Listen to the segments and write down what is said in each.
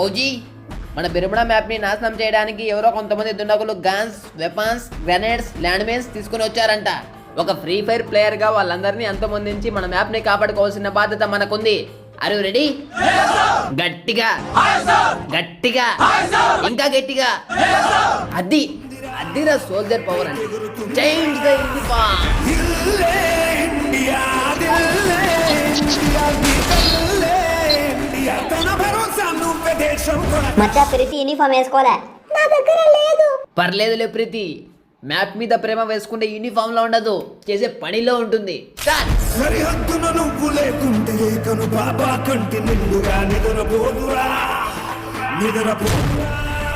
ఫౌజీ మన బిరుమణ మ్యాప్ని నాశనం చేయడానికి ఎవరో కొంతమంది దుండగులు guns weapons grenades land mines తీసుకుని వచ్చారంట. ఒక ఫ్రీ ఫైర్ ప్లేయర్గా వాళ్ళందరినీ అంతమొందించి మన మ్యాప్ని కాపాడుకోవాల్సిన బాధ్యత మనకుంది. అరు రెడీ గట్టిగా. గట్టిగా. ఇంకా గట్టిగా. అది అదిరా సోల్జర్ పవర్ అంటే. Change the India. Maccha pretty uniform వేసుకోలే. నా దగ్గర లేదు. పర్లేదులే ప్రీతి. మ్యాప్ మీద ప్రేమ వేసుకుంటే యూనిఫామ్లో ఉండదు. చేసే పనిలో ఉంటుంది. సరిహద్దున నువ్వు లేకుంటే కను బాబా కంటి నిండుగా నిద్రపోదురా. నిద్రపోదురా.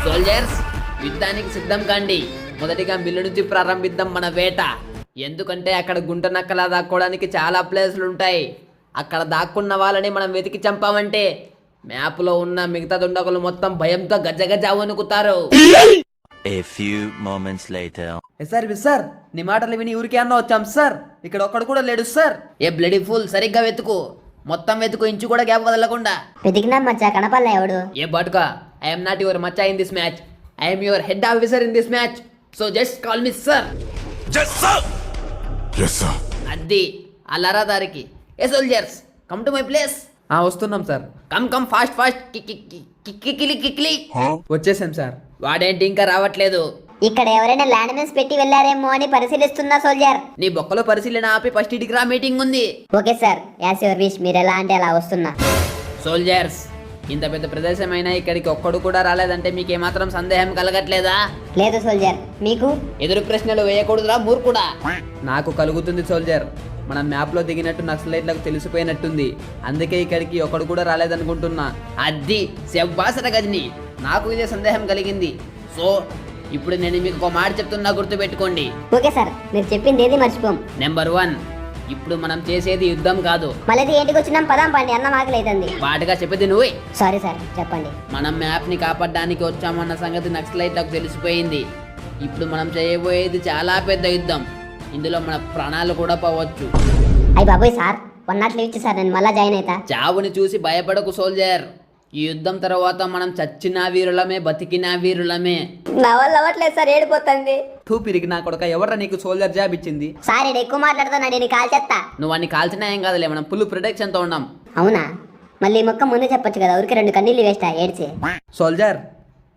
సోల్జర్స్ యుద్ధానికి సిద్ధం కాండి. మొదటిగా మిల్లు నుంచి ప్రారంభిద్దాం మన వేట. ఎందుకంటే అక్కడ గుంట నక్కలా దాక్కోవడానికి చాలా ప్లేస్లు ఉంటాయి. అక్కడ దాక్కున్న వాళ్ళని మనం వెతికి చంపామంటే మ్యాప్లో ఉన్న మిగతా దుండగులు మొత్తం భయంతో గజగజ వణుకుతారు. A few moments later. Sir sir నీ మాటలు విని ఊరికే అన్న వచ్చాం సార్. ఇక్కడ ఒక్కడు కూడా లేడు సార్. ఏ బ్లడీ ఫుల్ సరిగ్గా వెతుకు. మొత్తం వెతుకు ఇంచు కూడా గ్యాప్ వదలకుండా. వెతికినా మచ్చా కనపడలే ఎవడు? ఏ బాటుకా I'm not your Maccha in this match I'm your head officer in this match so just call me sir అది అల్లరా దారికి ఏ soldiers come to my place వస్తున్నాం sir. Come come fast fast కిక్కిలి కిక్కిలి వచ్చేసాం సార్. వాడేంటి ఇంకా రావట్లేదు. ఇక్కడ ఎవరైనా ల్యాండ్ మైన్స్ పెట్టి వెళ్ళారేమో అని పరిశీలిస్తున్నా సోల్జర్ నీ బొక్కలో పరిశీలన ఆపి ఫస్ట్ ఇటుకి రా మీటింగ్ ఉంది. Okay sir as your wish మీరు ఎలా అంటే అలా వస్తున్నా. సోల్జర్స్ ఇంత పెద్ద ప్రదేశమైనా ఇక్కడికి ఒక్కడు కూడా రాలేదంటే మీకు ఏమాత్రం సందేహం కలగట్లేదా? లేదు సోల్జర్. మీకు? ఎదురు ప్రశ్నలు వేయకూడదురా మూర్ఖుడా. నాకు కలుగుతుంది సోల్జర్. మన మ్యాప్లో దిగినట్టు నక్సలైట్లకు తెలిసిపోయినట్టుంది. అందుకే ఇక్కడికి ఒకడు కూడా రాలేదనుకుంటున్నా. అది శబ్బాసర గజని. నాకు ఇదే సందేహం కలిగింది. సో ఇప్పుడు నేను మీకు ఒక మాట చెప్తున్నా గుర్తుపెట్టుకోండి. Okay sir. మీరు చెప్పింది ఏది మర్చిపోం. Number one. ఇప్పుడు మనం చేసేది యుద్ధం కాదు. మళ్ళీ ఏంటికి వచ్చినాం? పదాం పండి అన్న ఆకలి పాటుగా చెప్పేది నువ్వే. సారీ సార్ చెప్పండి. మనం మ్యాప్ని కాపాడడానికి వచ్చామన్న సంగతి నక్సలైట్లకు తెలిసిపోయింది. ఇప్పుడు మనం చేయబోయేది చాలా పెద్ద యుద్ధం. ఇందులో మన ప్రాణాలు కూడా పోవచ్చు. అయ్యి బాబోయ్ sir one not leave sir నేను మళ్ళా జాయిన్ అవుతా చావుని చూసి భయపడకు సోల్జర్. ఈ యుద్ధం తర్వాత మనం చచ్చిన వీరులమే బతికిన వీరులమే. నా వల్ల అవ్వట్లేదు సార్ ఏడిపోతుంది. టూ పిరిగి నా కొడుక ఎవరా నీకు సోల్జర్ జాబ్ ఇచ్చింది? సార్ ఈడు ఎక్కువ మాట్లాడుతున్నాడు నేను కాల్ చేస్తా నువ్వు అన్ని కాల్చినా ఏం కాదులే మనం ఫుల్ ప్రొటెక్షన్తో ఉన్నాం. అవునా? మళ్ళీ ఈ మొక్క ముందే చెప్పొచ్చు కదా ఊరికి రెండు కన్నీళ్ళు వేస్తా ఏడ్చి. సోల్జర్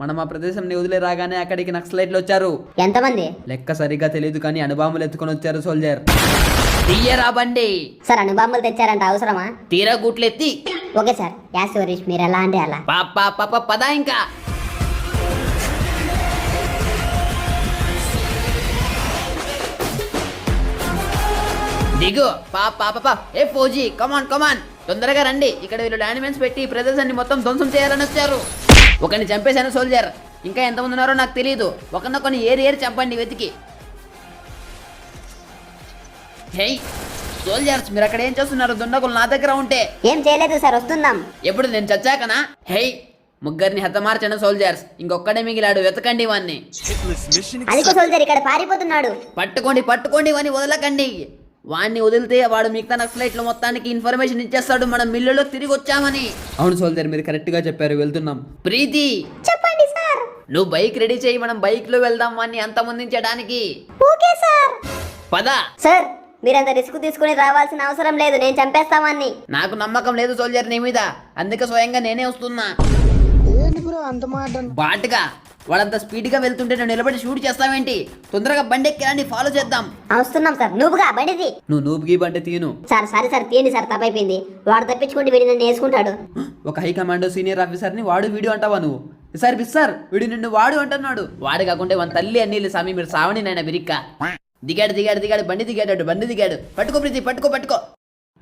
మనం ఆ ప్రదేశం వదిలే రాగానే అక్కడికి నక్సలైట్లు వచ్చారు. ఎంతమంది? లెక్క సరిగ్గా తెలియదు కానీ అనుభవములు ఎత్తుకొని వచ్చారు సోల్జర్ తీయరా బండి. సార్ అనుబాంబులు తెచ్చారంట అవసరమా? తీరా గుట్లెత్తి. Okay sir. యా సురేష్ మీరు ఎలా అంటే అలా. పాప పాప పదా ఇంకా. దిగు. పాప పాప పా ఏ ఫోజీ కమాన్ కమాన్ తొందరగా రండి. ఇక్కడ వీళ్ళు డానిమెంట్స్ పెట్టి ఈ ప్రదేశాన్ని మొత్తం ధ్వంసం చేయాలని వచ్చారు. ఒకరిని చంపేశాను సోల్జర్ ఇంకా ఎంతమంది ఉన్నారో నాకు తెలియదు ఒకరినొకరిని ఏరి ఏరి చంపండి వెతికి. హే సోల్జర్స్ మీరు అక్కడ ఏం చేస్తున్నారు? దుండగులు నా దగ్గర ఉంటే. ఏం చేయలేదు సార్ వస్తున్నాం. ఎప్పుడు నేను చచ్చాకనా? హే ముగ్గురిని హతమార్చిన సోల్జర్స్. ఇంకొక్కడే మిగిలాడు వెతకండి వాన్ని అదిగో సోల్జర్ ఇక్కడ పారిపోతున్నాడు. పట్టుకోండి పట్టుకోండి వాని వదలకండి. వాన్ని వదిలితే వాడు మిగతా నక్సలైట్ల మొత్తానికి ఇన్ఫర్మేషన్ ఇచ్చేస్తాడు మనం మిల్లులో తిరిగి వచ్చామని. అవును సోల్జర్ మీరు కరెక్ట్గా చెప్పారు వెళ్తున్నాం. ప్రీతి! చెప్పండి సార్. నువ్వు బైక్ రెడీ చేయి మనం బైక్లో వెళ్దాం వాన్ని అంతమొందించడానికి ఓకే సార్. పద. సార్ మీరంత రిస్క్ తీసుకుని రావాల్సిన అవసరం లేదు నేను చంపేస్తామని నాకు నమ్మకం లేదు సోల్జర్ నీ మీద. అందుకే స్వయంగా నేనే వస్తున్నా. బాటుగా వాడంత స్పీడ్గా వెళ్తుంటే నేను నిలబడి షూట్ చేస్తావేంటి? తొందరగా బండి ఎక్కి ఫాలో చేద్దాం. వస్తున్నాం సార్. నువ్వుగా బండిది. నువ్వు నూపు గీబ్ అంటే తీను సార్ సారీ సార్ తీయండి సార్ తప్పైపోయింది. వాడు తప్పించుకుంటే వీడి నన్ను వేసుకుంటాడు. ఒక హై కమాండో సీనియర్ ఆఫీసర్ని వాడు వీడియో అంటావా నువ్వు? సార్ బిస్సార్ వీడు నిన్ను వాడు అంటున్నాడు. వాడు కాకుంటే వన్ తల్లి అన్నీళ్ళు స్వామి మీరు సావని నాయన బిరిక్క. దిగాడు దిగాడు దిగాడు బండి దిగాడు బండి దిగాడు. పట్టుకో ప్రీతి పట్టుకో పట్టుకో.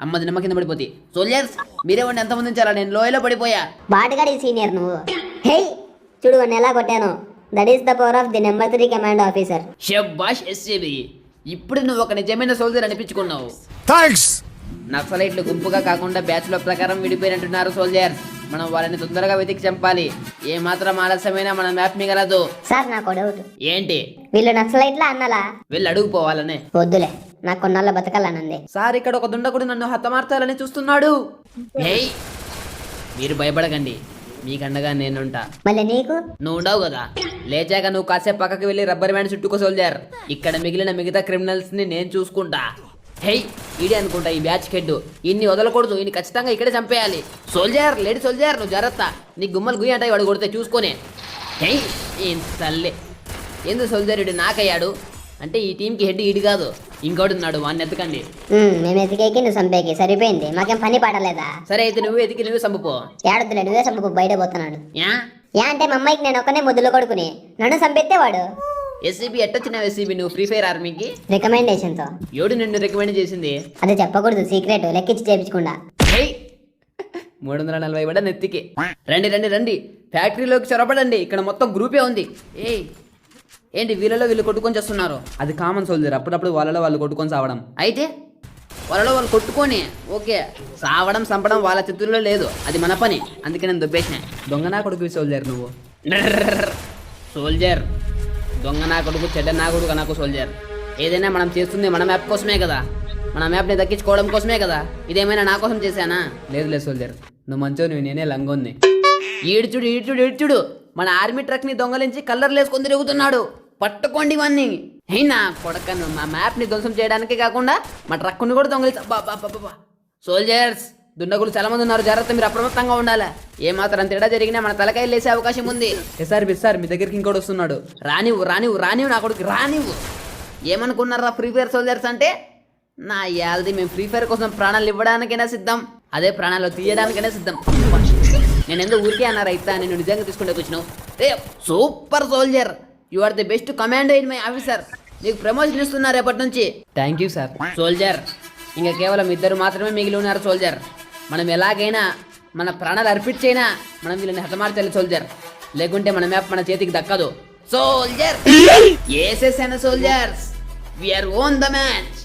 అమ్మ దినమ్మ కింద పడిపోతే. సోల్జర్స్ మీరే వాడిని ఎంతమంది ఉంచారా నేను లోయలో పడిపోయా. బాటగాడి సీనియర్ నువ్వు. హే చూడు వాడిని ఎలా కొట్టాను. That is the power of the number three command officer షబ్బాష్ SAB ఇప్పుడు నువ్వు ఒక నిజమైన సోల్జర్ అనిపించుకున్నావు. థ్యాంక్స్ నక్సలైట్లు గుంపుగా కాకుండా బ్యాచ్ల ప్రకారం విడిపోయినట్టున్నారు సోల్జర్ మనం వాళ్ళని తొందరగా వెతికి చంపాలి. ఏ మాత్రం ఆలస్యమైనా మన మ్యాప్ మిగలదు. సార్ నాకు డౌట్ ఏంటి? వీళ్ళు నక్సలైట్లా అన్నలా? వెళ్ళి అడుగుపోవాలనే వద్దులే నాకు కొన్నాళ్ళ బతకాలనుంది. సార్ ఇక్కడ ఒక దుండగుడు నన్ను హతమార్చాలని చూస్తున్నాడు. ఏయ్ మీరు భయపడకండి. మీకండగా నేనుంటా. మళ్ళీ నీకు? నువ్వు ఉండవు కదా. లేచాక నువ్వు కాసేపు పక్కకి వెళ్ళి రబ్బర్ బ్యాండ్ చుట్టుకో సోల్జర్. ఇక్కడ మిగిలిన మిగతా క్రిమినల్స్ని నేను చూసుకుంటా. హెయ్ ఈడే అనుకుంటా ఈ బ్యాచ్ కెడ్ ఇన్ని వదలకూడదు ఇన్ని ఖచ్చితంగా ఇక్కడే చంపేయాలి. సోల్జర్ లేడీ సోల్జర్ నువ్వు జాగ్రత్త. నీ గుమ్మలు గుయ్యి అంటాయి వాడు కొడితే చూసుకొని. హెయ్ ఏం తల్లే. ఎందుకు సోల్జర్ ఇడు నాకయ్యాడు? అంటే ఈ టీంకి హెడ్ ఈడు కాదు. ఇంకోటి ఉన్నాడు వాడిని ఎత్తకండి మేము ఎతికేకి నువ్వు చంపేకి. సరిపోయింది. మాకేం పని పాడలేదా? సరే అయితే నువ్వు ఎతికి నువ్వు చంపుకో. ఏడద్దులే నువ్వే చంపు బయట పోతున్నాడు. యా? యా అంటే మా అమ్మాయికి నేను ఒక్కనే ముద్దులు కొడుకుని. నన్ను చంపెత్తే వాడు. ఎస్సీబీ ఎట్టొచ్చినావు ఎస్సీబీ నువ్వు? ఫ్రీ ఫైర్ ఆర్మీకి రికమెండేషన్తో ఎవడు నిన్ను రికమెండ్ చేసింది? అది చెప్పకూడదు సీక్రెట్ లెక్కించి చేపించకుండా! మూడు వందల నలభై పడ్డ నెత్తికి. రండి రండి రండి. ఫ్యాక్టరీలోకి చొరబడండి. ఇక్కడ మొత్తం గ్రూపే ఉంది. ఏయ్! ఏంటి వీళ్ళలో వీళ్ళు కొట్టుకొని చేస్తున్నారు? అది కామన్ సోల్జర్ అప్పుడప్పుడు వాళ్ళలో వాళ్ళు కొట్టుకొని సావడం. అయితే? వాళ్ళలో వాళ్ళు కొట్టుకొని ఓకే. సావడం చంపడం వాళ్ళ చేతుల్లో లేదు. అది మన పని. అందుకే నేను దొబ్బేసిన. దొంగ నా కొడుకు సోల్జర్ నువ్వు? సోల్జర్ దొంగ నా కొడుకు చెడ్డ నా కొడుకు నాకు సోల్జర్ ఏదైనా మనం చేస్తుంది మన మ్యాప్ కోసమే కదా. మన మ్యాప్ని దక్కించుకోవడం కోసమే కదా. ఇదేమైనా నా కోసం చేశానా? లేదు లేదు సోల్జర్ నువ్వు మంచో నువ్వు నేనే లంగొన్ని. ఈడ్చుడు ఈడ్చుడు ఈడ్చుడు. మన ఆర్మీ ట్రక్ని దొంగలించి కలర్లు వేసుకొని తిరుగుతున్నాడు. పట్టుకోండి ఇవన్నీ అయినా కొడకను మా మ్యాప్ని ధ్వంసం చేయడానికే కాకుండా మా ట్రక్ని కూడా దొంగలించా సోల్జర్స్ దుండగులు చాలా మంది ఉన్నారు. జాగ్రత్త మీరు అప్రమత్తంగా ఉండాలి? ఏ మాత్రం తేడా జరిగినా మన తలకాయలు లేసే అవకాశం ఉంది. ఎస్ఆర్ బిస్సార్ మీ దగ్గరికి ఇంకోటి వస్తున్నాడు. రానివ్వు రానివ్వు రానివ్వు నా కొడుకు రానివ్వు. ఏమనుకున్నారా ఫ్రీ ఫైర్ సోల్జర్స్ అంటే? నా యాల్ది మేము ఫ్రీ ఫైర్ కోసం ప్రాణాలు ఇవ్వడానికైనా సిద్ధం. అదే ప్రాణాలు తీయడానికైనా సిద్ధం. నేను ఎందుకు ఊరికే అన్నారు అయితే నేను నిజంగా తీసుకుంటే వచ్చినావు. Hey super soldier you are the best commander in my officer నీకు ప్రమోషన్ ఇస్తున్నారు రేపటి నుంచి. థ్యాంక్ యూ సార్ సోల్జర్ ఇంకా కేవలం ఇద్దరు మాత్రమే మిగిలి ఉన్నారు సోల్జర్ మనం ఎలాగైనా మన ప్రాణాలు అర్పించైనా మనం వీళ్ళని హతమార్చాలి సోల్జర్ లేకుంటే మన మ్యాప్ మన చేతికి దక్కదు. Soldier ఏసేసాను soldiers we are own the match